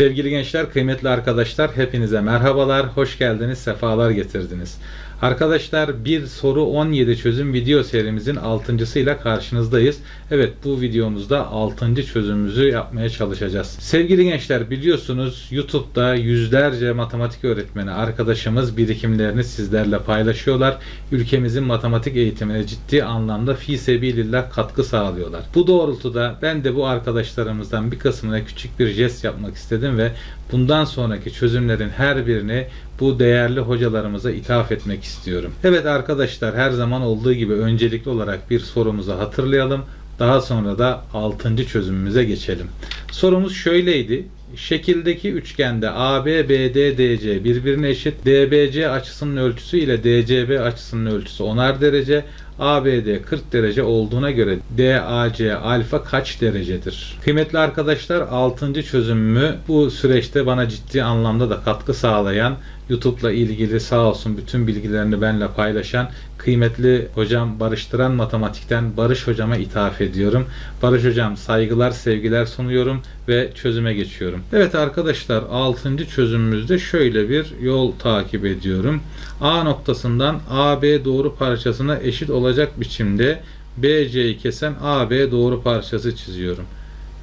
Sevgili gençler, kıymetli arkadaşlar, hepinize merhabalar, hoş geldiniz, sefalar getirdiniz. Arkadaşlar bir soru 17 çözüm video serimizin 6.sıyla karşınızdayız. Evet bu videomuzda 6. çözümümüzü yapmaya çalışacağız. Sevgili gençler biliyorsunuz YouTube'da yüzlerce matematik öğretmeni arkadaşımız birikimlerini sizlerle paylaşıyorlar. Ülkemizin matematik eğitimine ciddi anlamda fi sebilillah katkı sağlıyorlar. Bu doğrultuda ben de bu arkadaşlarımızdan bir kısmına küçük bir jest yapmak istedim ve bundan sonraki çözümlerin her birini bu değerli hocalarımıza ithaf etmek istiyorum. Evet arkadaşlar her zaman olduğu gibi öncelikli olarak bir sorumuzu hatırlayalım. Daha sonra da 6. çözümümüze geçelim. Sorumuz şöyleydi. Şekildeki üçgende AB, BD, DC birbirine eşit. DBC açısının ölçüsü ile DCB açısının ölçüsü 10'ar derece. ABD 40 derece olduğuna göre DAC alfa kaç derecedir? Kıymetli arkadaşlar 6. çözümümü bu süreçte bana ciddi anlamda da katkı sağlayan YouTube'la ilgili sağ olsun bütün bilgilerini benimle paylaşan kıymetli hocam Barıştıran Matematik'ten Barış hocama ithaf ediyorum. Barış hocam saygılar sevgiler sunuyorum ve çözüme geçiyorum. Evet arkadaşlar 6. çözümümüzde şöyle bir yol takip ediyorum. A noktasından AB doğru parçasına eşit olacak biçimde BC'yi kesen AB doğru parçası çiziyorum.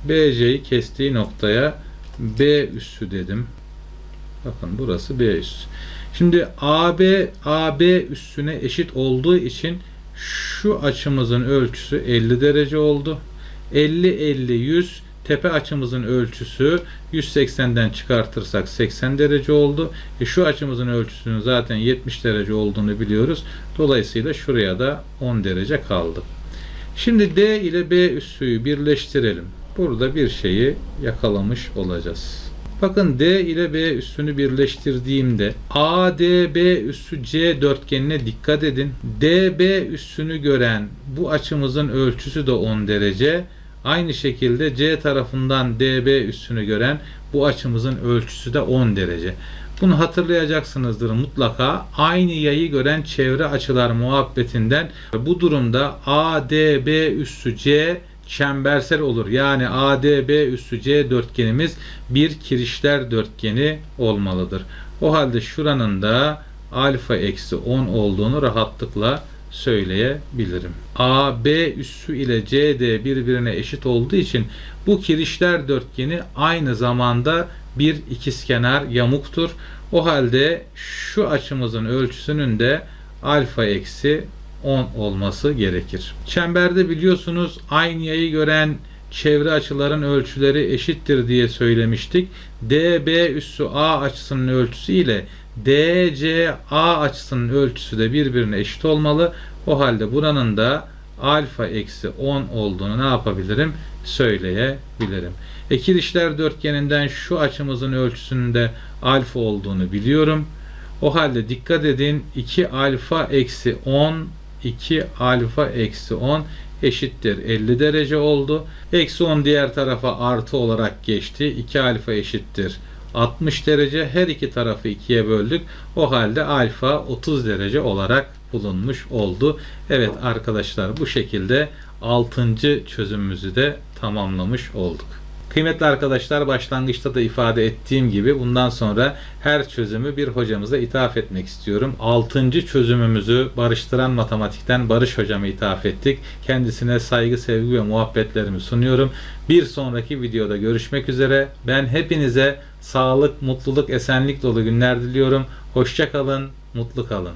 BC'yi kestiği noktaya B üssü dedim. Bakın burası B üssü. Şimdi AB AB üssüne eşit olduğu için şu açımızın ölçüsü 50 derece oldu. 50 50 100 tepe açımızın ölçüsü 180'den çıkartırsak 80 derece oldu. E şu açımızın ölçüsünün zaten 70 derece olduğunu biliyoruz. Dolayısıyla şuraya da 10 derece kaldı. Şimdi D ile B üssüyü birleştirelim. Burada bir şeyi yakalamış olacağız. Bakın D ile B üssünü birleştirdiğimde ADB üssü C dörtgenine dikkat edin. DB üssünü gören bu açımızın ölçüsü de 10 derece. Aynı şekilde C tarafından DB üssünü gören bu açımızın ölçüsü de 10 derece. Bunu hatırlayacaksınızdır mutlaka. Aynı yayı gören çevre açılar muhabbetinden bu durumda ADB üssü C çembersel olur. Yani ADB üssü C dörtgenimiz bir kirişler dörtgeni olmalıdır. O halde şuranın da alfa eksi 10 olduğunu rahatlıkla söyleyebilirim. AB üssü ile CD birbirine eşit olduğu için bu kirişler dörtgeni aynı zamanda bir ikizkenar yamuktur. O halde şu açımızın ölçüsünün de alfa eksi 10 olması gerekir. Çemberde biliyorsunuz aynı yayı gören çevre açıların ölçüleri eşittir diye söylemiştik. DB üssü A açısının ölçüsü ile DCA açısının ölçüsü de birbirine eşit olmalı. O halde buranın da alfa eksi 10 olduğunu ne yapabilirim? Söyleyebilirim. Ekilişler dörtgeninden şu açımızın ölçüsünün de alfa olduğunu biliyorum. O halde dikkat edin 2 alfa eksi 10 2 alfa eksi 10 eşittir 50 derece oldu. Eksi 10 diğer tarafa artı olarak geçti. 2 alfa eşittir 60 derece. Her iki tarafı ikiye böldük. O halde alfa 30 derece olarak bulunmuş oldu. Evet arkadaşlar bu şekilde 6. çözümümüzü de tamamlamış olduk. Kıymetli arkadaşlar başlangıçta da ifade ettiğim gibi bundan sonra her çözümü bir hocamıza ithaf etmek istiyorum. 6. çözümümüzü Barıştıran Matematik'ten Barış hocama ithaf ettik. Kendisine saygı, sevgi ve muhabbetlerimi sunuyorum. Bir sonraki videoda görüşmek üzere. Ben hepinize sağlık, mutluluk, esenlik dolu günler diliyorum. Hoşça kalın, mutlu kalın.